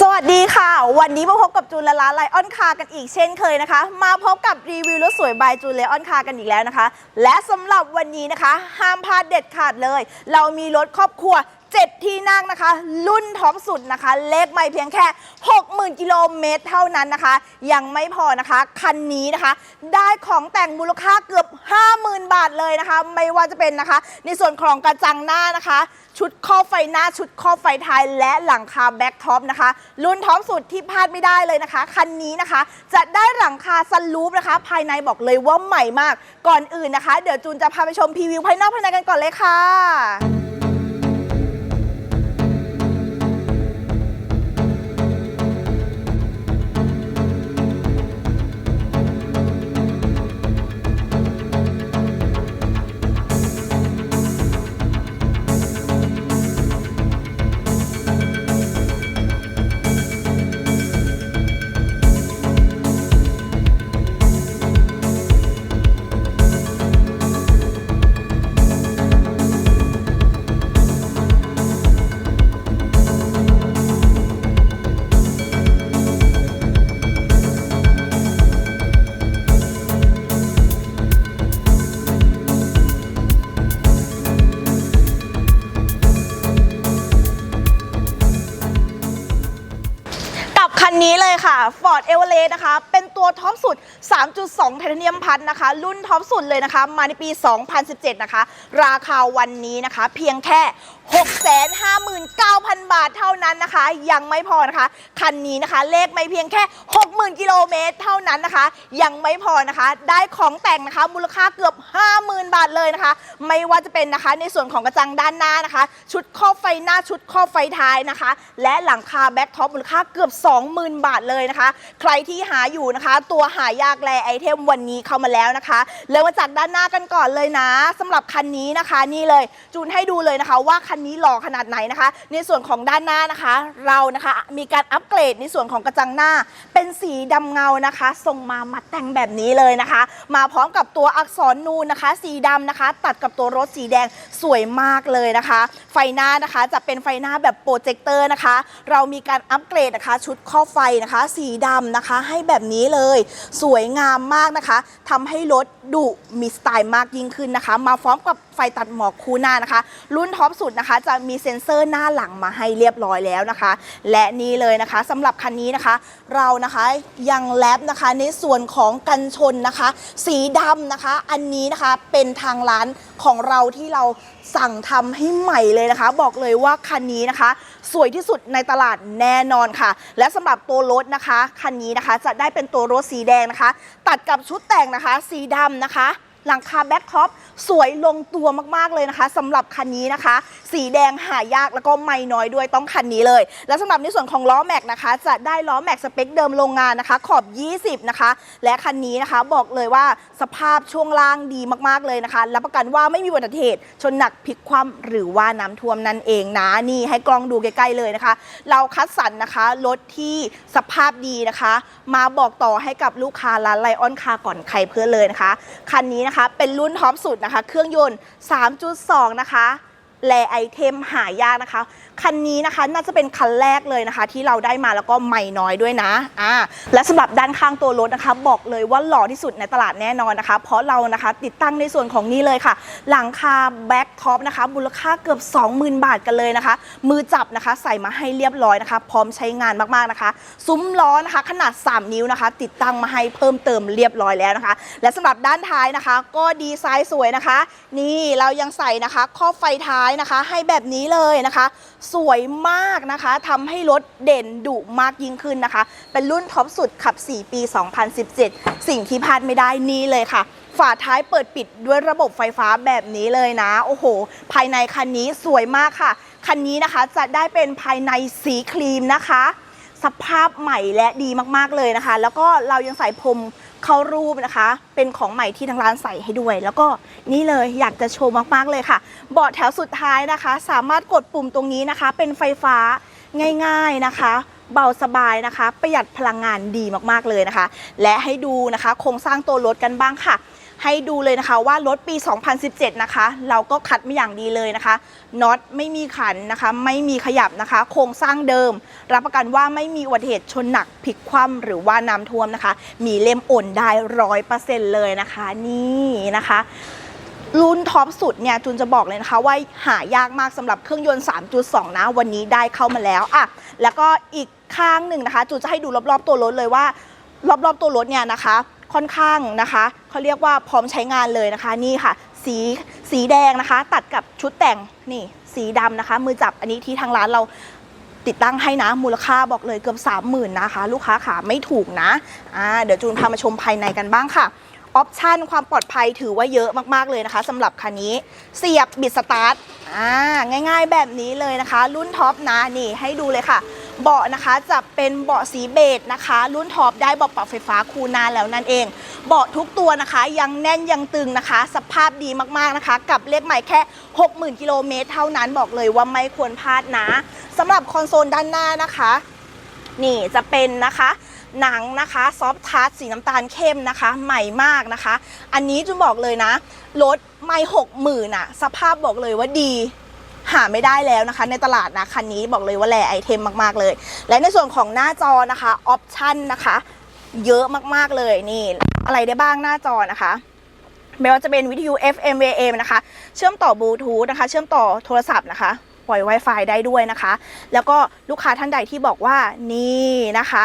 สวัสดีค่ะ วันนี้มาพบกับจูนและร้านไลออนคากันอีกเช่นเคยนะคะ มาพบกับรีวิวรถสวยบายจูนและออนคากันอีกแล้วนะคะ และสำหรับวันนี้นะคะ ห้ามพลาดเด็ดขาดเลย เรามีรถครอบครัว 7 ที่นั่งนะคะ รุ่นท็อปสุดนะคะ เลขไม่เพียงแค่ 60,000 กิโลเมตรเท่านั้นนะคะ ยังไม่พอนะคะ คันนี้นะคะ ได้ของแต่งมูลค่าเกือบ 50,000าทเลยนะคะ ไม่ว่าจะเป็นนะคะ ในส่วนของกระจังหน้านะคะ ชุดครอบไฟหน้าชุดครอบไฟท้ายและหลังคาแบ็กท็อปนะคะรุ่นท็อปสุดที่พลาดไม่ได้เลยนะคะ คันนี้นะคะ จะได้หลังคาซันรูฟนะคะ ภายในบอกเลยว่าใหม่มาก ก่อนอื่นนะคะ เดี๋ยวจูนจะพาไปชมพรีวิวภายนอกภายในกันก่อนเลยค่ะ Ford e v e r e s t นะคะ เป็นตัวท็อปสุด 3.2 ไทเทเนียมพัทนะคะ รุ่นท็อปสุดเลยนะคะ มาในปี 2017 นะคะ ราคาวันนี้นะคะ เพียงแค่ 659,000 บาทเท่านั้นนะคะ ยังไม่พอนะคะ คันนี้นะคะ เลขไม่เพียงแค่ 60,000 กิโลเมตรเท่านั้นนะคะ ยังไม่พอนะคะ ได้ของแต่งนะคะ มูลค่าเกือบ 50,000 บาทเลยนะคะ ไม่ว่าจะเป็นนะคะ ในส่วนของกระจังด้านหน้านะคะ ชุดครอบไฟหน้า ชุดครอบไฟท้ายนะคะ และหลังคาแบ็คท็อปมูลค่าเกือบ 20,000 บาทเลยนะคะใครที่หาอยู่นะคะ ตัวหายากแลไอเทมวันนี้เข้ามาแล้วนะคะเริ่มมาจากด้านหน้ากันก่อนเลยนะสำหรับคันนี้นะคะนี่เลยจูนให้ดูเลยนะคะ ว่าคันนี้หล่อขนาดไหนนะคะ ในส่วนของด้านหน้านะคะ เรานะคะมีการอัปเกรดในส่วนของกระจังหน้า เป็นสีดำเงานะคะส่งมามัดแต่งแบบนี้เลยนะคะ มาพร้อมกับตัวอักษรนูนนะคะ สีดำนะคะ ตัดกับตัวรถสีแดงสวยมากเลยนะคะ ไฟหน้านะคะจะเป็นไฟหน้าแบบโปรเจคเตอร์นะคะ เรามีการอัปเกรดนะคะ ชุดครอไฟนะคะสีีดำนะคะ ให้แบบนี้เลย สวยงามมากนะคะทำให้รถดุมีสไตล์มากยิ่งขึ้นนะคะ มาพร้อมกับไฟตัดหมอกคู่หน้านะคะ รุ่นท็อปสุดนะคะ จะมีเซ็นเซอร์หน้าหลังมาให้เรียบร้อยแล้วนะคะ และนี่เลยนะคะสำหรับคันนี้นะคะ เรานะคะยังแลบนะคะในส่วนของกันชนนะคะ สีดำนะคะ อันนี้นะคะเป็นทางร้านของเราที่เราสั่งทำให้ใหม่เลยนะคะ บอกเลยว่าคันนี้นะคะ สวยที่สุดในตลาดแน่นอนค่ะ และสำหรับตัวรถนะคะคันนี้นะคะจะได้เป็นตัวรถสีแดงนะคะ ตัดกับชุดแต่งนะคะ สีดำนะคะ หลังคาแบ็คท็อปสวยลงตัวมากๆเลยนะคะสำหรับคันนี้นะคะ สีแดงหายากแล้วก็ไม่น้อยด้วยต้องคันนี้เลย และสำหรับในส่วนของล้อแม็กนะคะ จะได้ล้อแม็กสเปคเดิมโรงงานนะคะ ขอบ 20 นะคะ และคันนี้นะคะบอกเลยว่าสภาพช่วงล่างดีมากๆเลยนะคะรับประกันว่าไม่มีอุบัติเหตุชนหนักพลิกคว่ำหรือว่าน้ำท่วมนั่นเองนะนี่ให้กล้องดูใกล้ๆเลยนะคะ เราคัดสรรนะคะรถที่สภาพดีนะคะ มาบอกต่อให้กับลูกค้าร้านไลออนคาก่อนใครเพื่อเลยนะคะคันนี้นะคะเป็นรุ่นท็อปสุดนะคะ เครื่องยนต์ 3.2 นะคะ แลไอเทมหายากนะคะ คันนี้นะคะน่าจะเป็นคันแรกเลยนะคะ ที่เราได้มาแล้วก็ไม่น้อยด้วยนะอ่าและสำหรับด้านข้างตัวรถนะคะ บอกเลยว่าหล่อที่สุดในตลาดแน่นอนนะคะ เพราะเรานะคะติดตั้งในส่วนของนี้เลยค่ะ หลังคาแบ็คท็อปนะคะมูลค่าเกือบ 20,000 บาทกันเลยนะคะ มือจับนะคะใส่มาให้เรียบร้อยนะคะ พร้อมใช้งานมากๆนะคะ ซุ้มล้อนะคะ ขนาด 3 นิ้วนะคะ ติดตั้งมาให้เพิ่มเติมเรียบร้อยแล้วนะคะ และสำหรับด้านท้ายนะคะ ก็ดีไซน์สวยนะคะ นี่เรายังใส่นะคะครอไฟท้ายนะคะ ให้แบบนี้เลยนะคะ สวยมากนะคะทำให้รถเด่นดุมากยิ่งขึ้นนะคะ เป็นรุ่นท็อปสุดขับ 4 ปี 2017 สิ่งที่พลาดไม่ได้นี่เลยค่ะ ฝาท้ายเปิดปิดด้วยระบบไฟฟ้าแบบนี้เลยนะ โอ้โห ภายในคันนี้สวยมากค่ะ คันนี้นะคะจะได้เป็นภายในสีครีมนะคะ สภาพใหม่และดีมากๆเลยนะคะ แล้วก็เรายังใส่พรม เข้ารูปนะคะ เป็นของใหม่ที่ทางร้านใส่ให้ด้วย แล้วก็นี่เลยอยากจะโชว์มากๆเลยค่ะ เบาะแถวสุดท้ายนะคะ สามารถกดปุ่มตรงนี้นะคะ เป็นไฟฟ้าง่าย ๆนะคะเบาสบายนะคะ ประหยัดพลังงานดีมากๆเลยนะคะ และให้ดูนะคะ โครงสร้างตัวรถกันบ้างค่ะ ให้ดูเลยนะคะว่ารถปี 2017 นะคะ เราก็คัดมาอย่างดีเลยนะคะน็อตไม่มีขันนะคะ ไม่มีขยับนะคะ โครงสร้างเดิม รับประกันว่าไม่มีอุบัติเหตุชนหนักพลิกคว่ำหรือว่าน้ำท่วมนะคะ มีเล่มโอนได้ร้อยเปอร์เซ็นต์เลยนะคะ นี่นะคะรุ่นท็อปสุดเนี่ยจูนจะบอกเลยนะคะว่าหายากมากสำหรับเครื่องยนต์ 3.2 นะ วันนี้ได้เข้ามาแล้วอะแล้วก็อีกข้างหนึ่งนะคะจูนจะให้ดูรอบๆตัวรถเลยว่ารอบๆตัวรถเนี่ยนะคะ ค่อนข้างนะคะเขาเรียกว่าพร้อมใช้งานเลยนะคะนี่ค่ะ สีสีแดงนะคะ ตัดกับชุดแต่งนี่สีดำนะคะ มือจับอันนี้ที่ทางร้านเราติดตั้งให้นะมูลค่าบอกเลยเกือบ 30,000นะคะ ลูกค้าขาไม่ถูกนะอ่าเดี๋ยวจูนพามาชมภายในกันบ้างค่ะออปชันความปลอดภัยถือว่าเยอะมากๆเลยนะคะสำหรับคันนี้เสียบบิดสตาร์ทอ่าง่ายๆแบบนี้เลยนะคะ รุ่นท็อปนะนี่ให้ดูเลยค่ะ เบาะนะคะจะเป็นเบาะสีเบจนะคะ รุ่นท็อปได้เบาะปรับไฟฟ้าคูนาแล้วนั่นเอง เบาะทุกตัวนะคะ ยังแน่นยังตึงนะคะ สภาพดีมากๆนะคะ กับเลขใหม่แค่ 60,000กิโลเมตรเท่านั้นบอกเลยว่าไม่ควรพลาดนะสำหรับคอนโซลด้านหน้านะคะ นี่จะเป็นนะคะหนังนะคะซอฟทัชสีน้ำตาลเข้มนะคะ ใหม่มากนะคะ อันนี้จุนบอกเลยนะรถไม่หกหมื่นอะสภาพบอกเลยว่าดี หาไม่ได้แล้วนะคะ ในตลาดนะคันนี้บอกเลยว่าแหล่ไอเทมมากๆเลย และในส่วนของหน้าจอนะคะออปชั่นนะคะ เยอะมากๆเลยนี่อะไรได้บ้างหน้าจอนะคะไม่ว่าจะเป็นวิทยุ FM AM นะคะ เชื่อมต่อบลูทูธนะคะ เชื่อมต่อโทรศัพท์นะคะปล่อย Wi-Fi ได้ด้วยนะคะ แล้วก็ลูกค้าท่านใดที่บอกว่านี่นะคะ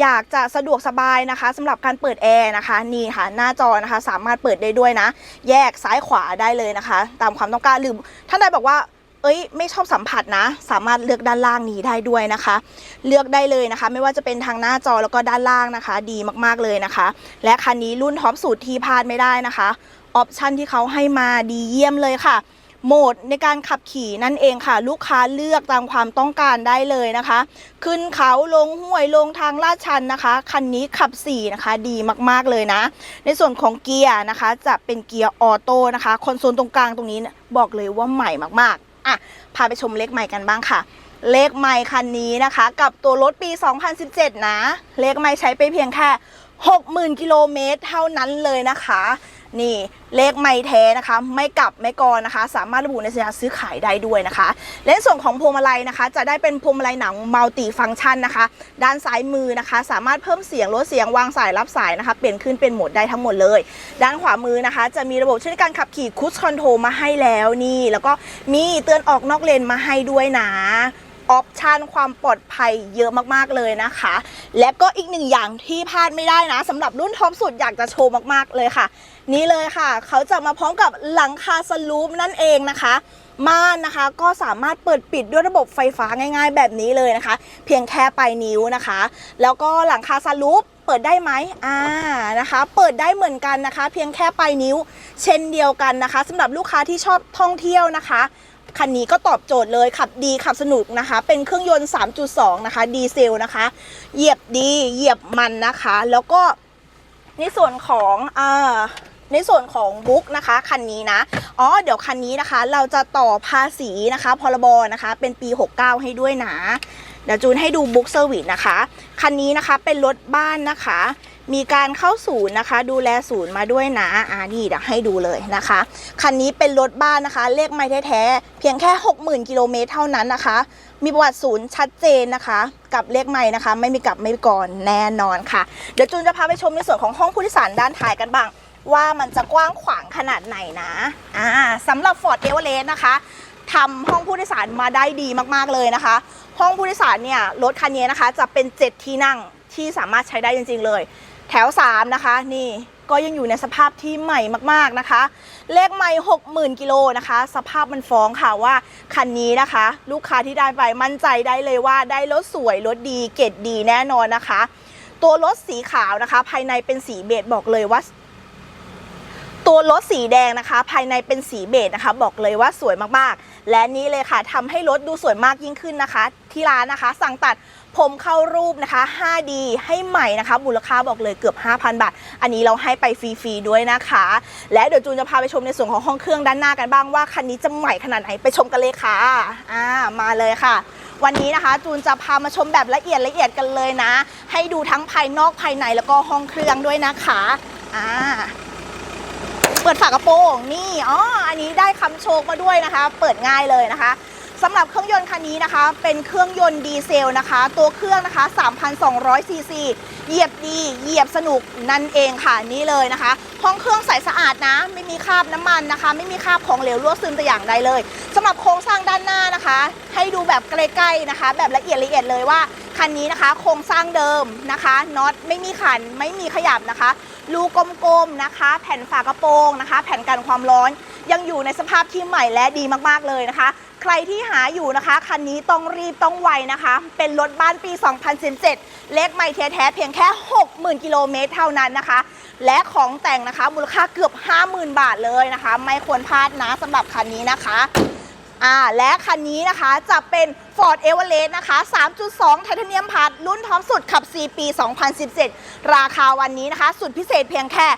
อยากจะสะดวกสบายนะคะสำหรับการเปิดแอร์นะคะนี่ค่ะหน้าจอนะคะสามารถเปิดได้ด้วยนะ แยกซ้ายขวาได้เลยนะคะ ตามความต้องการหรือท่านใดบอกว่า เอ้ยไม่ชอบสัมผัสนะ สามารถเลือกด้านล่างนี้ได้ด้วยนะคะ เลือกได้เลยนะคะ ไม่ว่าจะเป็นทางหน้าจอแล้วก็ด้านล่างนะคะ ดีมากๆเลยนะคะ และคันนี้รุ่นท็อปสูตรที่พลาดไม่ได้นะคะออปชันที่เขาให้มาดีเยี่ยมเลยค่ะโหมดในการขับขี่นั่นเองค่ะ ลูกค้าเลือกตามความต้องการได้เลยนะคะ ขึ้นเขาลงห้วยลงทางลาดชันนะคะคันนี้ขับ4นะคะดีมากๆเลยนะ ในส่วนของเกียร์นะคะจะเป็นเกียร์ออโต้นะคะคอนโซลตรงกลางตรงนี้บอกเลยว่าใหม่มากๆ อะพาไปชมเลขใหม่กันบ้างค่ะ เลขใหม่คันนี้นะคะ กับตัวรถปี 2017 นะ เลขใหม่ใช้ไปเพียงแค่ 60,000 กิโลเมตรเท่านั้นเลยนะคะ นี่เลขไม่แท้นะคะ ไม่กลับไม่กรนะคะ สามารถระบุในสัญญาซื้อขายได้ด้วยนะคะ และส่วนของพวงมาลัยนะคะ จะได้เป็นพวงมาลัยหนังมัลติฟังก์ชันนะคะ ด้านซ้ายมือนะคะ สามารถเพิ่มเสียงลดเสียงวางสายรับสายนะคะ เปลี่ยนขึ้นเป็นโหมดได้ทั้งหมดเลย ด้านขวามือนะคะ จะมีระบบช่วยในการขับขี่คู i คอนโทรมาให้แล้วนี่ แล้วก็มีเตือนออกนอกเลนมาให้ด้วยนะ ออปชันความปลอดภัยเยอะมากๆเลยนะคะ และก็อีกหนึ่งอย่างที่พลาดไม่ได้นะสำหรับรุ่นท็อปสุดอยากจะโชว์มากๆเลยค่ะ นี่เลยค่ะ เขาจะมาพร้อมกับหลังคาสลูปนั่นเองนะคะม่านนะคะก็สามารถเปิดปิดด้วยระบบไฟฟ้าง่าย ๆ แบบนี้เลยนะคะ เพียงแค่ปลายนิ้วนะคะ แล้วก็หลังคาสลูปเปิดได้ไหมอ่านะคะ เปิดได้เหมือนกันนะคะ เพียงแค่ปลายนิ้ว เช่นเดียวกันนะคะสำหรับลูกค้าที่ชอบท่องเที่ยวนะคะ คันนี้ก็ตอบโจทย์เลยขับดีขับสนุกนะคะ เป็นเครื่องยนต์ 3.2 นะคะ ดีเซลนะคะ เหยียบดีเหยียบมันนะคะ แล้วก็ในส่วนของอ่าในส่วนของบุ๊กนะคะคันนี้นะ อ๋อ เดี๋ยวคันนี้นะคะ เราจะต่อภาษีนะคะ พรบนะคะ เป็นปี 69 ให้ด้วยนะ เดี๋ยวจูนให้ดูบุ๊กเซอร์วิสนะคะ คันนี้นะคะเป็นรถบ้านนะคะ มีการเข้าศูนย์นะคะ ดูแลศูนย์มาด้วยนะอ่านี่เดี๋ยวให้ดูเลยนะคะ คันนี้เป็นรถบ้านนะคะ เลขไม่แท้ๆเพียงแค่ 60,000 กิโลเมตรเท่านั้นนะคะ มีประวัติศูนย์ชัดเจนนะคะ กับเลขไม่นะคะ ไม่มีกลับไม่มีก่อนแน่นอนค่ะ เดี๋ยวจูนจะพาไปชมในส่วนของห้องผู้โดยสารด้านท้ายกันบ้าง ว่ามันจะกว้างขวางขนาดไหนนะอ่าสำหรับ Ford e v e r e s t นะคะทำห้องผู้โดยสารมาได้ดีมากๆเลยนะคะ ห้องผู้โดยสารเนี่ยรถคันนี้นะคะจะเป็น 7 ที่นั่งที่สามารถใช้ได้จริง ๆ เลย แถว 3 นะคะ นี่ก็ยังอยู่ในสภาพที่ใหม่มากๆนะคะ เลขไม่ 60,000 กิโลนะคะ สภาพมันฟ้องค่ะว่าคันนี้นะคะ ลูกค้าที่ได้ไปมั่นใจได้เลยว่าได้รถสวยรถดีเกรดดีแน่นอนนะคะ ตัวรถสีขาวนะคะ ภายในเป็นสีเบจบอกเลยว่า ตัวรถสีแดงนะคะ ภายในเป็นสีเบจนะคะ บอกเลยว่าสวยมากๆ และนี้เลยค่ะทำให้รถดูสวยมากยิ่งขึ้นนะคะ ที่ร้านนะคะ สั่งตัดผมเข้ารูปนะคะ 5D ให้ใหม่นะคะ มูลค่าบอกเลยเกือบ 5,000 บาท อันนี้เราให้ไปฟรีๆด้วยนะคะ และเดี๋ยวจูนจะพาไปชมในส่วนของห้องเครื่องด้านหน้ากันบ้างว่าคันนี้จะใหม่ขนาดไหนไปชมกันเลยค่ะอ่ามาเลยค่ะ วันนี้นะคะ จูนจะพามาชมแบบละเอียดละเอียดกันเลยนะ ให้ดูทั้งภายนอกภายในแล้วก็ห้องเครื่องด้วยนะคะอ่า เปิดฝากระโปรงนี่อ๋ออันนี้ได้คำโชคมาด้วยนะคะ เปิดง่ายเลยนะคะสำหรับเครื่องยนต์คันนี้นะคะ เป็นเครื่องยนต์ดีเซลนะคะ ตัวเครื่องนะคะ 3,200 ซีซี เหยียบดี เหยียบสนุกนั่นเองค่ะนี่เลยนะคะ ห้องเครื่องใสสะอาดนะ ไม่มีคราบน้ำมันนะคะ ไม่มีคราบของเหลวรั่วซึมแต่อย่างใดเลยสำหรับโครงสร้างด้านหน้านะคะ ให้ดูแบบใกล้ๆนะคะ แบบละเอียดละเอียดเลยว่าคันนี้นะคะ โครงสร้างเดิมนะคะน็อตไม่มีขันไม่มีขยับนะคะ รูกลมๆนะคะ แผ่นฝากระโปรงนะคะ แผ่นกันความร้อนยังอยู่ในสภาพที่ใหม่และดีมากๆเลยนะคะ ใครที่หาอยู่นะคะ คันนี้ต้องรีบต้องไวนะคะ เป็นรถบ้านปี 2017 เลขไม่แท้ๆเพียงแค่ 60,000 กิโลเมตรเท่านั้นนะคะ และของแต่งนะคะมูลค่าเกือบ 50,000 บาทเลยนะคะ ไม่ควรพลาดนะสำหรับคันนี้นะคะ อ่าและคันนี้นะคะจะเป็น Ford Everest นะคะ 3.2ไทเทเนียมพาร์ทรุ่นท็อปสุดขับ 4 ปี 2017 ราคาวันนี้นะคะ สุดพิเศษเพียงแค่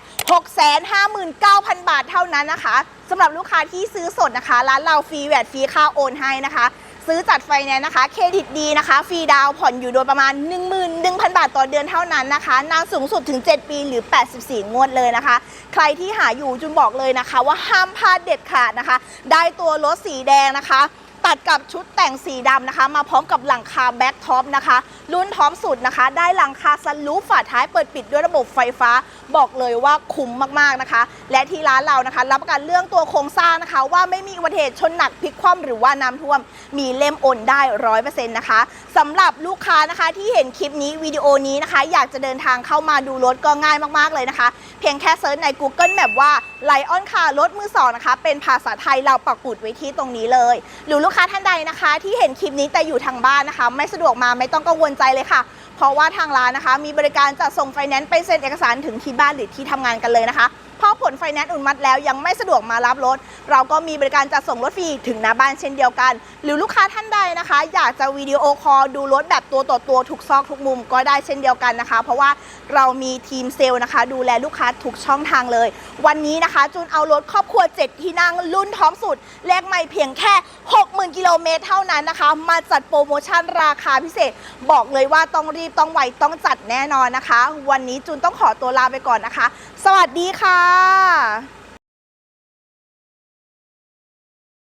659,000 บาทเท่านั้นนะคะสำหรับลูกค้าที่ซื้อสดนะคะ ร้านเราฟรีแวดฟรีค่าโอนให้นะคะ ซื้อจัดไฟแนนซ์นะคะ เครดิตดีนะคะ ฟรีดาวผ่อนอยู่โดยประมาณ 11,000 บาทต่อเดือนเท่านั้นนะคะ นานสูงสุดถึง 7 ปีหรือ 84 งวดเลยนะคะ ใครที่หาอยู่จุนบอกเลยนะคะ ว่าห้ามพลาดเด็ดขาดนะคะ ได้ตัวรถสีแดงนะคะ ตัดกับชุดแต่งสีดำนะคะ มาพร้อมกับหลังคาแบ็คท็อปนะคะ รุ่นท็อปสุดนะคะ ได้หลังคาซันรูฟฝาท้ายเปิดปิดด้วยระบบไฟฟ้า บอกเลยว่าคุ้มมากๆนะคะ และที่ร้านเรานะคะ รับประกันเรื่องตัวโครงสร้างนะคะ ว่าไม่มีอุบัติเหตุชนหนักพลิกคว่ำหรือว่าน้ำท่วม มีเล่มโอนได้ร้อยเปอร์เซ็นต์นะคะสำหรับลูกค้านะคะที่เห็นคลิปนี้วิดีโอนี้นะคะ อยากจะเดินทางเข้ามาดูรถก็ง่ายมากๆเลยนะคะเพียงแค่เซิร์ชใน Google Map ว่าไลออนคาร์รถมือสองนะคะ เป็นภาษาไทยเราปักปุดไว้ที่ตรงนี้เลย หรือลูกค้าท่านใดนะคะ ที่เห็นคลิปนี้แต่อยู่ทางบ้านนะคะ ไม่สะดวกมาไม่ต้องกังวลใจเลยค่ะ เพราะว่าทางร้านนะคะ มีบริการจะส่งไฟแนนซ์ไปเซ็นเอกสารถึงที่บ้านหรือที่ทำงานกันเลยนะคะ พอผลไฟแนนซ์อุนมัติแล้วยังไม่สะดวกมารับรถ เราก็มีบริการจัดส่งรถฟรีถึงหน้าบ้านเช่นเดียวกัน หรือลูกค้าท่านใดนะคะ อยากจะวิดีโอคอลดูรถแบบตัวต่อตัวทุกซอกทุกมุมก็ได้เช่นเดียวกันนะคะ เพราะว่าเรามีทีมเซลล์นะคะ ดูแลลูกค้าทุกช่องทางเลย วันนี้นะคะจูนเอารถครอบครัว 7 ที่นั่งรุ่นท้องสุดเลขไม่เพียงแค่ 60,000กิโลเมตรเท่านั้นนะคะ มาจัดโปรโมชั่นราคาพิเศษ บอกเลยว่าต้องรีบต้องไวต้องจัดแน่นอนนะคะ วันนี้จูนต้องขอตัวลาไปก่อนนะคะ สวัสดีค่ะค่ะ